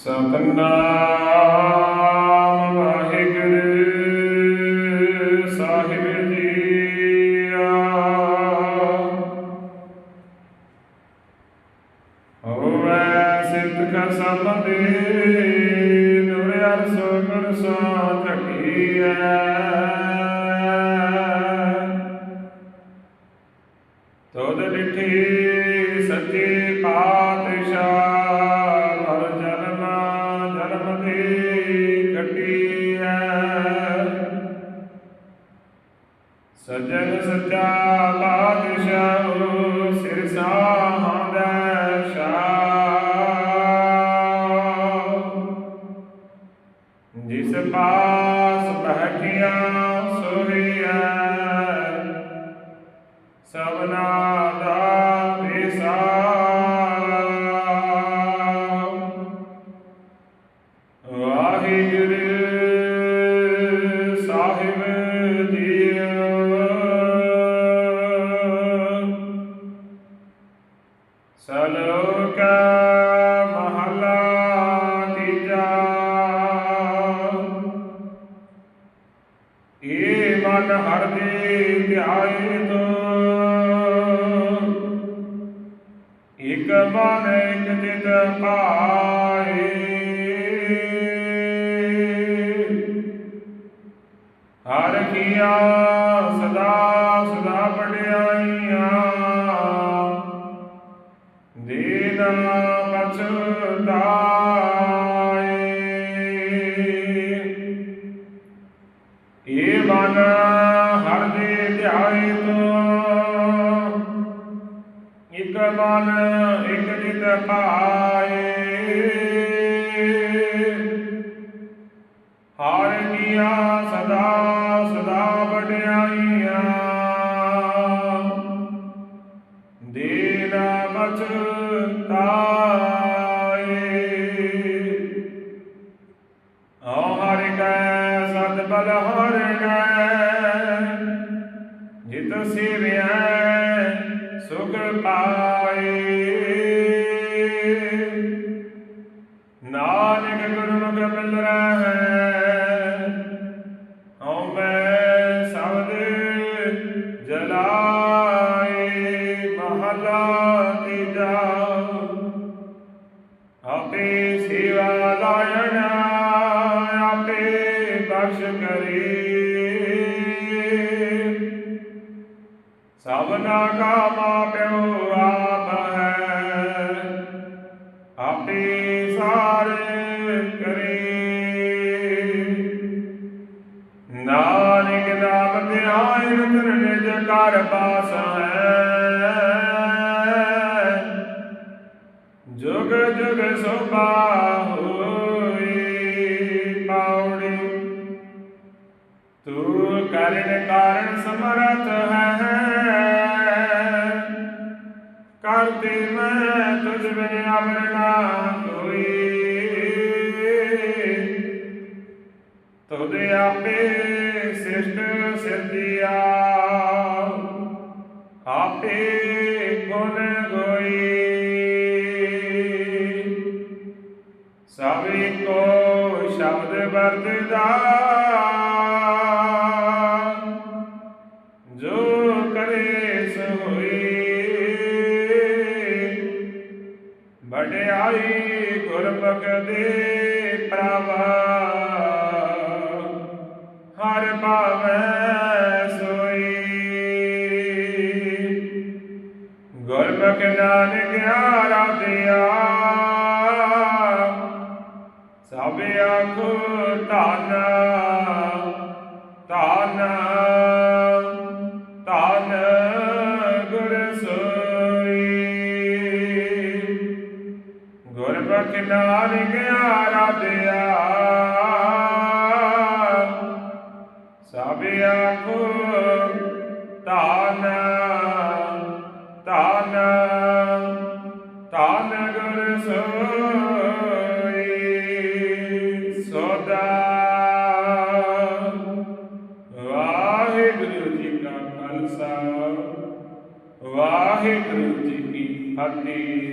ਸਤਨਾਮ ਵਾਹਿਗੁਰੂ ਸਾਹਿਬ ਜੀਆ ਹੋਵੇ ਸਿੱਧ ਕਾ ਸੰਬੰਧੀ ਨੂਰ ਅਰਸੋ ਗੁਰ ਸੋ ਝਕੀਐ। ਸਜਣ ਸੱਚਾ ਪਾਤਸ਼ਾਹ ਸਿਰ ਸਾਹੰਦਾ ਸ਼ਾਹ ਜਿਸ ਪਾਸ ਬਹਿਠਿਆ ਸੋਹੀਐ ਸਭਨਾ ਦਾ ਮਨ ਇਕ ਚਿਤ ਪਾਏ ਹਰ ਕੀਆ ਸਦਾ ਸਦਾ ਵਡਿਆਈਆਂ। ਦੀਨ ਪਛਤਾਏ ਮਨ ਇਕ ਜਿਤ ਪਾਏ। ਹਰ ਕੀਆ ਸਦਾ ਸਦਾ ਵਡਿਆਈਆਂ। ਦੀਨ ਬਚਤਾਏ ਓ ਹਰਿ ਕੈ, ਸਤ ਬਲ ਹਰਿ ਕੈ। ਜਿਤ ਸੇਵਿਆ ਸੁਖ ਪਾਏ ਨਾਨਕ ਗੁਰਮੁਖ ਮਿਲ ਰਹੈ ਹਉ ਮੈਂ ਸਬਦ ਜਲਾਏ, ਮਹਲਾ ਤੀਜਾ ਆਪੇ ਸੇਵਾ ਲਾਇਣ, ਆਪੇ ਬਖਸ਼ ਕਰੇ। ਸਭਨਾ ਕਾ ਮਾਪਿਓ ਆਪ ਹੈ। ਆਪੇ ਸਾਰੇ ਕਰੇ। ਨਾਨਕ ਨਾਮ ਧਿਆਇ ਕਰਨ ਜਕਾਰ ਪਾਸ ਹੈ ਜੁਗ ਜੁਗ ਸੋਭਾ ਹੋਈ ਪਾਉੜੀ ਤੂੰ ਕਰਨ ਕਾਰਨ ਸਮਰਥ ਕਰਤੇ ਮੈਂ ਤੁਝ ਬਿਨ ਅਮਰ ਨਾ ਕੋਈ। ਤੁਦੇ ਆਪੇ ਸਿਸ਼ਟ ਸਿਰਜਿਆ ਆਪੇ ਗੁਣ ਗੋਈ। ਸਭ ਕੋ ਸ਼ਬਦ ਵਰਤਦਾ, ਜੋ ਕਰੇ ਸੋ ਹੋਈ ਗੁਰਮੁਖ ਦੇ ਪ੍ਰਭਾ ਹਰ ਭਾਵੈ ਸੋਈ ਗੁਰਮੁਖ ਨਾਨਕ ਆਰਾਧਿਆ। ਸਭ ਆਖੋ ਧਨ। ਨਾਨਕ ਆਰਾਧਿਆ ਸਭ ਆਖੋ ਧਨ ਧਨ ਧਨ ਗੁਰ ਸੋਈ ਸੋਦਾ। ਵਾਹਿਗੁਰੂ ਜੀ ਕਾ ਖਾਲਸਾ, ਵਾਹਿਗੁਰੂ ਜੀ ਕੀ ਫਤਿਹ।